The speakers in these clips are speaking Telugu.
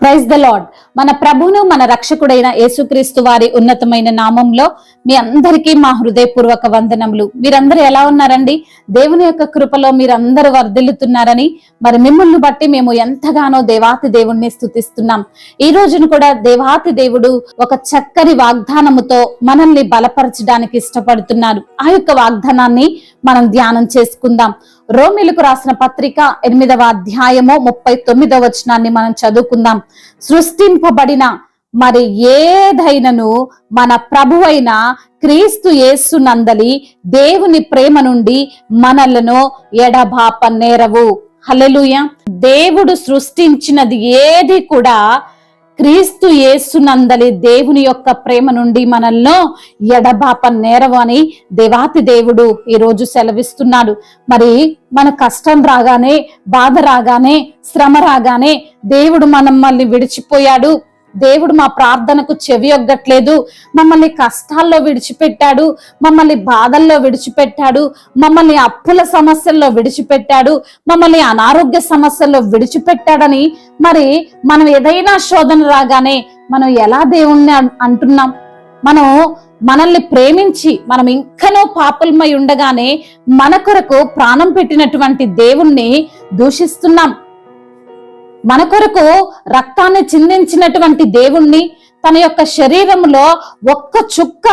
ప్రైజ్ ద లార్డ్ మన ప్రభును మన రక్షకుడైన యేసుక్రీస్తు వారి ఉన్నతమైన నామంలో మీ అందరికీ మా హృదయపూర్వక వందనములు. మీరందరూ ఎలా ఉన్నారండి? దేవుని యొక్క కృపలో మీరందరూ వర్ధిల్లుతున్నారని మరి మిమ్మల్ని బట్టి మేము ఎంతగానో దేవాతి దేవుణ్ణి స్థుతిస్తున్నాం ఈ రోజును కూడా దేవాతి దేవుడు ఒక చక్కని వాగ్దానముతో మనల్ని బలపరచడానికి ఇష్టపడుతున్నారు. ఆ యొక్క వాగ్దానాన్ని మనం ధ్యానం చేసుకుందాం. రోమిలకు రాసిన పత్రిక ఎనిమిదవ అధ్యాయము ముప్పై తొమ్మిదవ వచనాన్ని మనం చదువుకుందాం. సృష్టింపబడిన మరి ఏదైనను మన ప్రభువైన క్రీస్తు యేసునందలి దేవుని ప్రేమ నుండి మనలను ఎడబాప నేరవు. హలెలుయ దేవుడు సృష్టించినది ఏది కూడా క్రీస్తు యేసునందలి దేవుని యొక్క ప్రేమ నుండి మనల్లో ఎడబాప నేరవని అని దేవాతి దేవుడు ఈరోజు సెలవిస్తున్నాడు. మరి మన కష్టం రాగానే బాధ రాగానే శ్రమ రాగానే దేవుడు మనం మళ్ళీ విడిచిపోయాడు. దేవుడు మా ప్రార్థనకు చెవియొగ్గట్లేదు మమ్మల్ని కష్టాల్లో విడిచిపెట్టాడు. మమ్మల్ని బాధల్లో విడిచిపెట్టాడు. మమ్మల్ని అప్పుల సమస్యల్లో విడిచిపెట్టాడు. మమ్మల్ని అనారోగ్య సమస్యల్లో విడిచిపెట్టాడని మరి మనం ఏదైనా శోధన రాగానే మనం ఎలా దేవుణ్ణి అన్- అంటున్నాం? మనం మనల్ని ప్రేమించి మనం ఇంకనో పాపులమై ఉండగానే మన కొరకు ప్రాణం పెట్టినటువంటి దేవుణ్ణి దూషిస్తున్నాం. మన కొరకు రక్తాన్ని చిందించినటువంటి దేవుణ్ణి తన యొక్క శరీరంలో ఒక్క చుక్క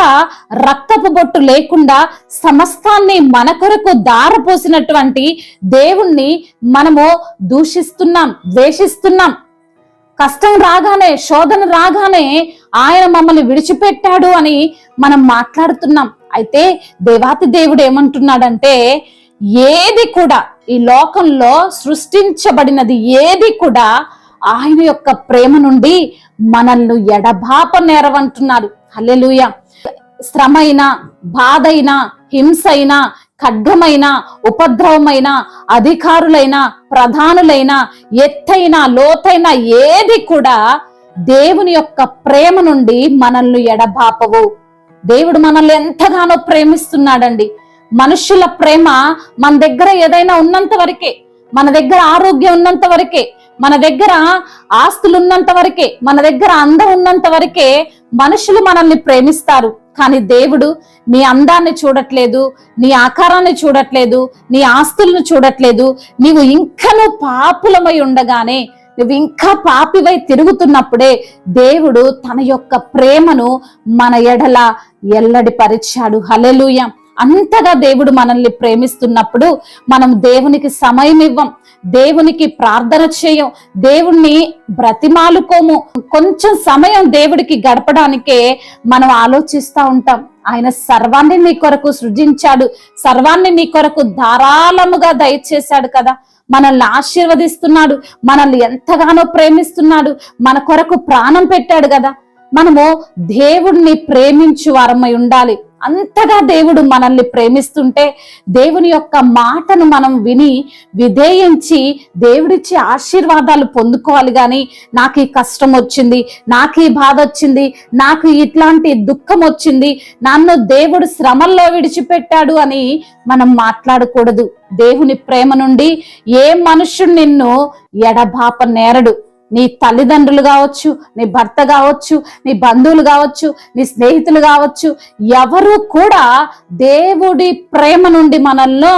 రక్తపు బొట్టు లేకుండా సమస్తాన్ని మన కొరకు దారపోసినటువంటి దేవుణ్ణి మనము దూషిస్తున్నాం ద్వేషిస్తున్నాం. కష్టం రాగానే శోధన రాగానే ఆయన మమ్మల్ని విడిచిపెట్టాడు అని మనం మాట్లాడుతున్నాం. అయితే దేవాతి దేవుడు ఏమంటున్నాడంటే ఏది కూడా ఈ లోకంలో సృష్టించబడినది ఏది కూడా ఆయన యొక్క ప్రేమ నుండి మనల్ని ఎడబాప నేరవంటున్నారు. హల్లెలూయ. శ్రమైన బాధైన హింసైన ఖడ్గమైన ఉపద్రవమైన అధికారులైన ప్రధానులైన ఎత్తైన లోతైన ఏది కూడా దేవుని యొక్క ప్రేమ నుండి మనల్ని ఎడబాపవు. దేవుడు మనల్ని ఎంతగానో ప్రేమిస్తున్నాడండి. మనుషుల ప్రేమ మన దగ్గర ఏదైనా ఉన్నంత వరకే మన దగ్గర ఆరోగ్యం ఉన్నంత వరకే మన దగ్గర ఆస్తులు ఉన్నంత వరకే మన దగ్గర అందం ఉన్నంత వరకే మనుషులు మనల్ని ప్రేమిస్తారు. కానీ దేవుడు నీ అందాన్ని చూడట్లేదు నీ ఆకారాన్ని చూడట్లేదు నీ ఆస్తులను చూడట్లేదు. నీవు ఇంకను పాపులమై ఉండగానే నువ్వు ఇంకా పాపివై తిరుగుతున్నప్పుడే దేవుడు తన యొక్క ప్రేమను మన ఎడల ఎల్లడి పరిచాడు. హలెలుయ అంతగా దేవుడు మనల్ని ప్రేమిస్తున్నప్పుడు మనం దేవునికి సమయం ఇవ్వం దేవునికి ప్రార్థన చేయం దేవుణ్ణి బ్రతిమాలుకోము. కొంచెం సమయం దేవుడికి గడపడానికే మనం ఆలోచిస్తూ ఉంటాం. ఆయన సర్వాన్ని నీ కొరకు సృజించాడు సర్వాన్ని నీ కొరకు ధారాళముగా దయచేశాడు కదా. మనల్ని ఆశీర్వదిస్తున్నాడు మనల్ని ఎంతగానో ప్రేమిస్తున్నాడు మన కొరకు ప్రాణం పెట్టాడు కదా. మనము దేవుణ్ణి ప్రేమించు వారమై ఉండాలి. అంతగా దేవుడు మనల్ని ప్రేమిస్తుంటే దేవుని యొక్క మాటను మనం విని విధేయించి దేవుడిచ్చే ఆశీర్వాదాలు పొందుకోవాలి కానీ నాకు ఈ కష్టం వచ్చింది నాకు ఈ బాధ వచ్చింది నాకు ఇట్లాంటి దుఃఖం వచ్చింది నన్ను దేవుడు శ్రమల్లో విడిచిపెట్టాడు అని మనం మాట్లాడకూడదు. దేవుని ప్రేమ నుండి ఏ మనుషుడు నిన్ను ఎడబాప నేరడు నీ తల్లిదండ్రులు కావచ్చు నీ భర్త కావచ్చు నీ బంధువులు కావచ్చు నీ స్నేహితులు కావచ్చు ఎవరు కూడా దేవుడి ప్రేమ నుండి మనల్లో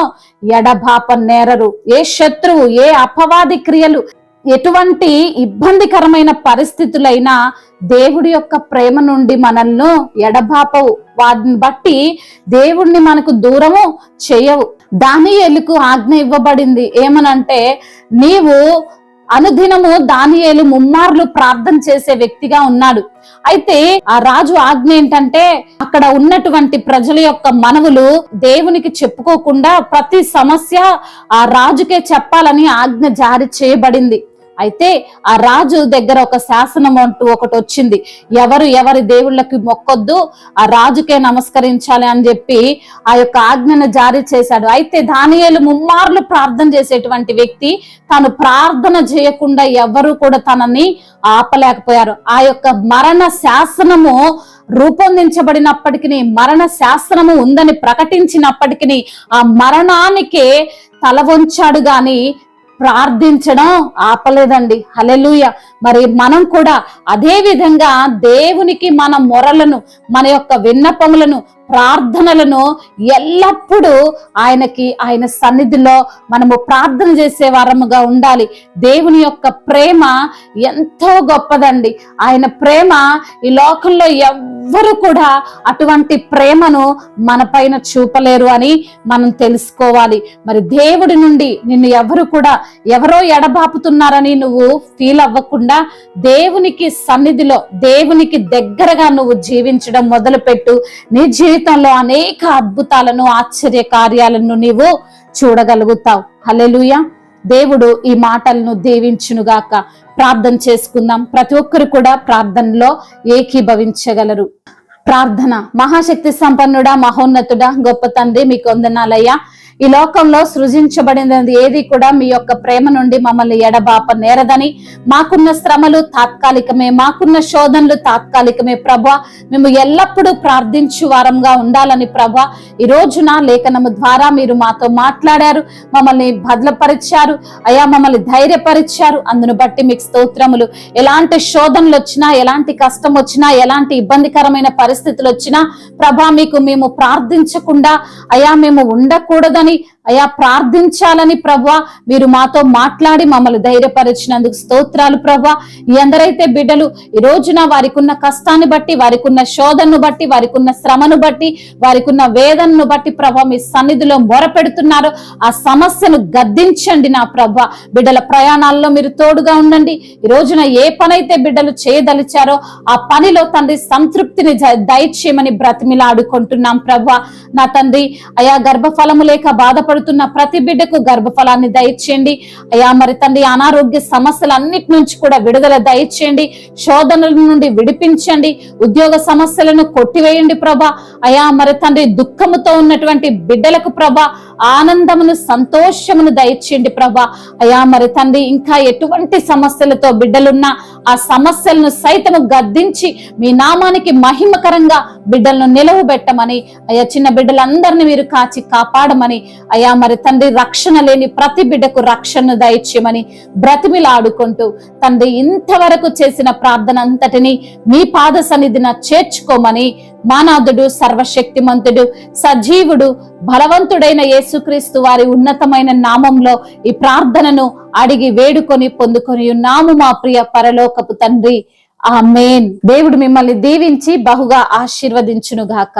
ఎడబాప నేరరు. ఏ శత్రువు ఏ అపవాది క్రియలు ఎటువంటి ఇబ్బందికరమైన పరిస్థితులైనా దేవుడి యొక్క ప్రేమ నుండి మనల్ని ఎడబాపవు. వాటిని బట్టి దేవుణ్ణి మనకు దూరము చేయవు. దాని ఎలుకు ఆజ్ఞ ఇవ్వబడింది. ఏమనంటే నీవు అనుదినము దానియేలు ముమ్మార్లు ప్రార్థన చేసే వ్యక్తిగా ఉన్నాడు. అయితే ఆ రాజు ఆజ్ఞ ఏంటంటే అక్కడ ఉన్నటువంటి ప్రజల యొక్క మనవులు దేవునికి చెప్పుకోకుండా ప్రతి సమస్య ఆ రాజుకే చెప్పాలని ఆజ్ఞ జారీ చేయబడింది. అయితే ఆ రాజు దగ్గర ఒక శాసనం అంటూ ఒకటి వచ్చింది. ఎవరు ఎవరి దేవుళ్ళకి మొక్కొద్దు ఆ రాజుకే నమస్కరించాలి అని చెప్పి ఆ యొక్క ఆజ్ఞను జారీ చేశాడు. అయితే దానియేలు ముమ్మార్లు ప్రార్థన చేసేటువంటి వ్యక్తి తాను ప్రార్థన చేయకుండా ఎవరు కూడా తనని ఆపలేకపోయారు. ఆ యొక్క మరణ శాసనము రూపొందించబడినప్పటికీ మరణ శాస్త్రము ఉందని ప్రకటించినప్పటికీ ఆ మరణానికే తల వంచాడు గాని ప్రార్థించడం ఆపలేదండి. హలెలుయ మరి మనం కూడా అదే విధంగా దేవునికి మన మొరలను మన యొక్క విన్నపములను ప్రార్థనలను ఎల్లప్పుడూ ఆయనకి ఆయన సన్నిధిలో మనము ప్రార్థన చేసే వారముగా ఉండాలి. దేవుని యొక్క ప్రేమ ఎంతో గొప్పదండి. ఆయన ప్రేమ ఈ లోకంలో ఎవ్వరు కూడా అటువంటి ప్రేమను మన పైన చూపలేరు అని మనం తెలుసుకోవాలి. మరి దేవుడి నుండి నిన్ను ఎవరు కూడా ఎవరో ఎడబాపుతున్నారని నువ్వు ఫీల్ అవ్వకుండా దేవునికి సన్నిధిలో దేవునికి దగ్గరగా నువ్వు జీవించడం మొదలుపెట్టు. నీ జీవితంలో అనేక అద్భుతాలను ఆశ్చర్య కార్యాలను నీవు చూడగలుగుతావు. హలెలుయ దేవుడు ఈ మాటలను దీవించునుగాక. ప్రార్థన చేసుకుందాం. ప్రతి ఒక్కరు కూడా ప్రార్థనలో ఏకీభవించగలరు. ప్రార్థన. మహాశక్తి సంపన్నుడా మహోన్నతుడా గొప్ప తండ్రి మీకు వందనాలయ్యా. ఈ లోకంలో సృజించబడినది ఏది కూడా మీ యొక్క ప్రేమ నుండి మమ్మల్ని ఎడబాప నేరదని మాకున్న శ్రమలు తాత్కాలికమే మాకున్న శోధనలు తాత్కాలికమే ప్రభా. మేము ఎల్లప్పుడూ ప్రార్థించు వారంగా ఉండాలని ప్రభా. ఈ రోజున లేఖనము ద్వారా మీరు మాతో మాట్లాడారు మమ్మల్ని భద్రపరిచారు అయా మమ్మల్ని ధైర్యపరిచారు. అందును బట్టి మీకు స్తోత్రములు. ఎలాంటి శోధనలు వచ్చినా ఎలాంటి కష్టం వచ్చినా ఎలాంటి ఇబ్బందికరమైన పరిస్థితులు వచ్చినా ప్రభా మీకు మేము ప్రార్థించకుండా అయా మేము ఉండకూడదని కానీ అయా ప్రార్థించాలని ప్రభా మీరు మాతో మాట్లాడి మమ్మల్ని ధైర్యపరిచినందుకు స్తోత్రాలు ప్రభా. ఎందరైతే బిడ్డలు ఈ రోజున వారికి ఉన్న కష్టాన్ని బట్టి వారికి ఉన్న శోధనను బట్టి వారికి ఉన్న శ్రమను బట్టి వారికి ఉన్న వేదనను బట్టి ప్రభా మీ సన్నిధిలో మొరపెడుతున్నారు ఆ సమస్యను గద్దించండి నా ప్రభా. బిడ్డల ప్రయాణాల్లో మీరు తోడుగా ఉండండి. ఈ రోజున ఏ పనైతే బిడ్డలు చేయదలిచారో ఆ పనిలో తండ్రి సంతృప్తిని దయచేయమని బ్రతిమిలాడుకుంటున్నాం ప్రభా. నా తండ్రి అయా గర్భఫలము లేక బాధపడుతున్న ప్రతి బిడ్డకు గర్భఫలాన్ని దయచేయండి. అయా మరి తండ్రి అనారోగ్య సమస్యలన్నిటి నుంచి కూడా విడుదల దయచేయండి. శోధనల నుండి విడిపించండి. ఉద్యోగ సమస్యలను కొట్టివేయండి ప్రభా. అయా మరి తండ్రి దుఃఖముతో ఉన్నటువంటి బిడ్డలకు ప్రభ ఆనందమును సంతోషమును దయచేయండి ప్రభా. అయా మరి తండ్రి ఇంకా ఎటువంటి సమస్యలతో బిడ్డలున్నా ఆ సమస్యలను సైతము గద్దించి మీ నామానికి మహిమకరంగా బిడ్డలను నిలవబెట్టమని అయ్యా చిన్న బిడ్డలందరినీ మీరు కాచి కాపాడమని అయ్యా మరి తండ్రి రక్షణ లేని ప్రతి బిడ్డకు రక్షణను దయచేయమని బ్రతిమిలాడుకుంటూ తండ్రి ఇంతవరకు చేసిన ప్రార్థన అంతటిని మీ పాద సన్నిధిన చేర్చుకోమని మానాథుడు సర్వశక్తిమంతుడు సజీవుడు బలవంతుడైన యేసుక్రీస్తు వారి ఉన్నతమైన నామంలో ఈ ప్రార్థనను అడిగి వేడుకొని పొందుకొని ఉన్నాము మా ప్రియ పరలో పరలోకపు తండ్రి. మేన్ దేవుడు మిమ్మల్ని దీవించి బహుగా ఆశీర్వదించును గాక